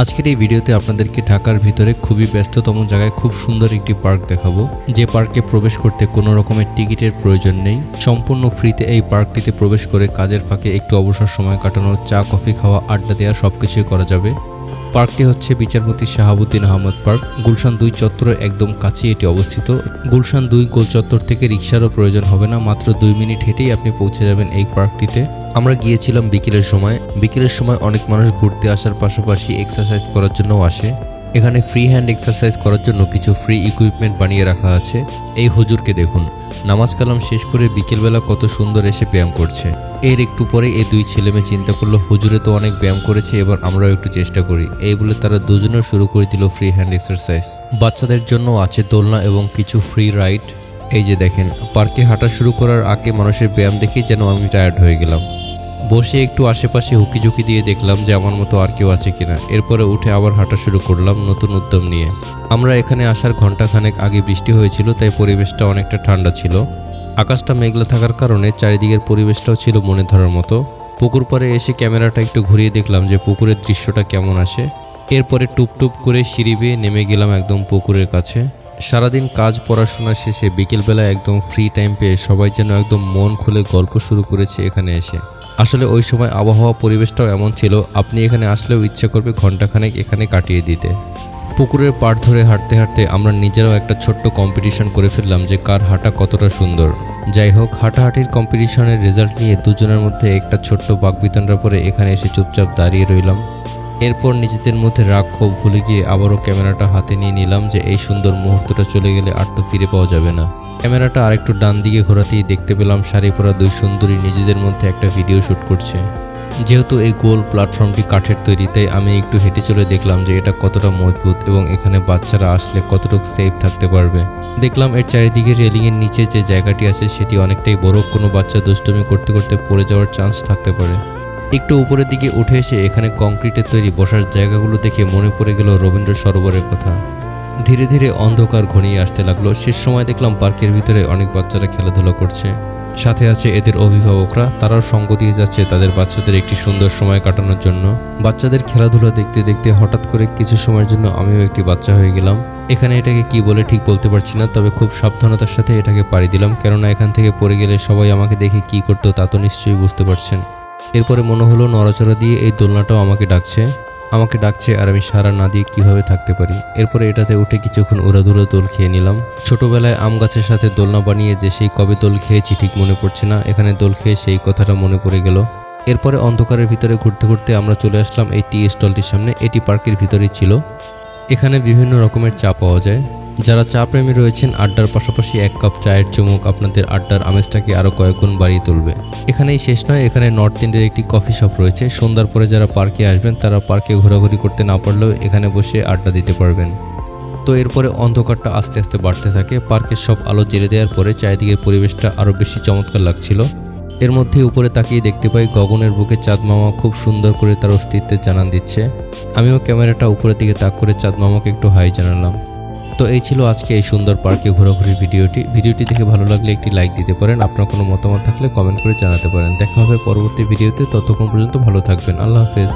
আজকের এই ভিডিওতে আপনাদেরকে ঢাকার ভিতরে খুবই ব্যস্ততম জায়গায় খুব সুন্দর একটি পার্ক দেখাবো। যে পার্কে প্রবেশ করতে কোনো রকমের টিকিটের প্রয়োজন নেই। সম্পূর্ণ ফ্রিতে এই পার্কটিতে প্রবেশ করে কাজের ফাঁকে একটু অবসর সময় কাটানো, চা, কফি খাওয়া, আড্ডা দেওয়া সবকিছুই করা যাবে। পার্কটি হচ্ছে বিচারপতি শাহাবুদ্দিন আহমদ পার্ক। গুলশান দুই চত্বরের একদম কাছেই এটি অবস্থিত। গুলশান দুই গোল চত্বর থেকে রিক্সারও প্রয়োজন হবে না, মাত্র দুই মিনিট হেঁটেই আপনি পৌঁছে যাবেন এই পার্কটিতে। আমরা গিয়েছিলাম বিকেলের সময়। বিকেলের সময় অনেক মানুষ ঘুরতে আসার পাশাপাশি এক্সারসাইজ করার জন্যও আসে। এখানে ফ্রি হ্যান্ড এক্সারসাইজ করার জন্য কিছু ফ্রি ইকুইপমেন্ট বানিয়ে রাখা আছে। এই হুজুরকে দেখুন। নামাজ কালাম শেষ করে বিকেলবেলা কত সুন্দর এসে ব্যায়াম করছে। এর একটু পরে এই দুই ছেলে মেয়ে চিন্তা করল, হুজুরে তো অনেক ব্যায়াম করেছে, এবার আমরাও একটু চেষ্টা করি। এই বলে তারা দুজনেও শুরু করে দিল ফ্রি হ্যান্ড এক্সারসাইজ বাচ্চাদের জন্য আছে দোলনা এবং কিছু ফ্রি রাইড এই যে দেখেন, পার্কে হাঁটা শুরু করার আগে মানুষের ব্যায়াম দেখি যেন আমি টায়ার্ড হয়ে গেলাম। বসে একটু আশেপাশে হুকিঝুঁকি দিয়ে দেখলাম যে আমার মতো আর কেউ আছে কিনা। এরপরে উঠে আবার হাঁটা শুরু করলাম নতুন উদ্যম নিয়ে। আমরা এখানে আসার ঘন্টাখানেক আগে বৃষ্টি হয়েছিল, তাই পরিবেশটা অনেকটা ঠান্ডা ছিল। আকাশটা মেঘলা থাকার কারণে চারিদিকের পরিবেশটাও ছিল মনে ধরার মতো। পুকুর পাড়ে এসে ক্যামেরাটা একটু ঘুরিয়ে দেখলাম যে পুকুরের দৃশ্যটা কেমন আসে এরপরে টুপ টুপ করে সিঁড়ি বেয়ে নেমে গেলাম একদম পুকুরের কাছে। সারাদিন কাজ পড়াশোনা শেষে বিকেলবেলা একদম ফ্রি টাইম পেয়ে সবাই যেন একদম মন খুলে গল্প শুরু করেছে এখানে এসে। আসলে ওই সময় আবহাওয়া পরিবেশটাও এমন ছিল, আপনি এখানে আসলেও ইচ্ছা করবে ঘন্টাখানেক এখানে কাটিয়ে দিতে। পুকুরের পাড় ধরে হাঁটতে হাঁটতে আমরা নিজেরাও একটা ছোট্ট কম্পিটিশন করে ফেললাম যে কার হাঁটা কতটা সুন্দর। যাই হোক, হাঁটাহাঁটির কম্পিটিশনের রেজাল্ট নিয়ে দুজনের মধ্যে একটা ছোট্ট বাগবিতণ্ডা পরে এখানে এসে চুপচাপ দাঁড়িয়ে রইলাম। এরপর নিজেদের মধ্যে রাগ ক্ষোভ ভুলে গিয়ে আবারও ক্যামেরাটা হাতে নিয়ে নিলাম যে এই সুন্দর মুহূর্তটা চলে গেলে আর তো ফিরে পাওয়া যাবে না। ক্যামেরাটা আরেকটু ডান দিকে ঘোরাতেই দেখতে পেলাম শাড়ি পরা দুই সুন্দরী নিজেদের মধ্যে একটা ভিডিও শ্যুট করছে। যেহেতু এই গোল প্ল্যাটফর্মটি কাঠের তৈরি, তাই আমি একটু হেঁটে চলে দেখলাম যে এটা কতটা মজবুত এবং এখানে বাচ্চারা আসলে কতটুকু সেফ থাকতে পারবে। দেখলাম এর চারিদিকে রেলিংয়ের নিচে যে জায়গাটি আছে, সেটি অনেকটাই বড়। কোনো বাচ্চা দুষ্টুমি করতে করতে পড়ে যাওয়ার চান্স থাকতে পারে। একটু উপরের দিকে উঠে এসে এখানে কংক্রিটের তৈরি বসার জায়গাগুলো দেখে মনে পড়ে গেল রবীন্দ্র সরোবরের কথা। ধীরে ধীরে অন্ধকার ঘনিয়ে আসতে লাগল। শেষ সময় দেখলাম পার্কের ভিতরে অনেক বাচ্চারা খেলাধুলা করছে। সাথে আছে এদের অভিভাবকরা। তারাও সঙ্গ দিয়ে যাচ্ছে তাদের বাচ্চাদের একটি সুন্দর সময় কাটানোর জন্য। বাচ্চাদের খেলাধুলা দেখতে দেখতে হঠাৎ করে কিছু সময়ের জন্য আমিও একটি বাচ্চা হয়ে গেলাম। এখানে এটাকে কি বলে ঠিক বলতে পারছি না, তবে খুব সাবধানতার সাথে এটাকে পাড়ি দিলাম। কেননা এখান থেকে পড়ে গেলে সবাই আমাকে দেখে কি করতো তা তো নিশ্চয়ই বুঝতে পারছেন। এরপরে মনে হলো নড়াচড়া দিয়ে এই দোলনাটাও আমাকে ডাকছে। আমাকে ডাকছে আর আমি সারা না দিয়ে কীভাবে থাকতে পারি? এরপরে এটাতে উঠে কিছুক্ষণ উড়াধুরা দোল খেয়ে নিলাম। ছোটবেলায় আম গাছের সাথে দোলনা বানিয়ে যে সেই কবে দোল খেয়েছি ঠিক মনে পড়ছে না। এখানে দোল খেয়ে সেই কথাটা মনে পড়ে গেল। এরপরে অন্ধকারের ভিতরে ঘুরতে ঘুরতে আমরা চলে আসলাম এই টি স্টলটির সামনে। এটি পার্কের ভিতরেই ছিল। এখানে বিভিন্ন রকমের চা পাওয়া যায়। যারা চা প্রেমী রয়েছেন, আড্ডার পাশাপাশি এক কাপ চায়ের চুমুক আপনাদের আড্ডার আমেজটাকে আরও কয়েকগুণ বাড়িয়ে তুলবে। এখানেই শেষ নয়, এখানে নর্থ ইন্ডিয়ার একটি কফি শপ রয়েছে। সন্ধ্যার পরে যারা পার্কে আসবেন, তারা পার্কে ঘোরাঘুরি করতে না পারলেও এখানে বসে আড্ডা দিতে পারবেন। তো এরপরে অন্ধকারটা আস্তে আস্তে বাড়তে থাকে। পার্কের সব আলো জেলে দেওয়ার পরে চারিদিকের পরিবেশটা আরও বেশি চমৎকার লাগছিল। এর মধ্যে উপরে তাকিয়ে দেখতে পাই, গগনের বুকে চাঁদ মামা খুব সুন্দর করে তার অস্তিত্বের জানান দিচ্ছে। আমিও ক্যামেরাটা উপরের দিকে তাক করে চাঁদ মামাকে একটু হাই জানালাম। তো এই ছিল আজকে এই সুন্দর পার্কে ঘোরাঘুরির ভিডিওটি। ভিডিওটি দেখে ভালো লাগলে একটি লাইক দিতে পারেন। আপনার কোনো মতামত থাকলে কমেন্ট করে জানাতে পারেন। দেখা হবে পরবর্তী ভিডিওতে। ততক্ষণ পর্যন্ত ভালো থাকবেন। আল্লাহ হাফেজ।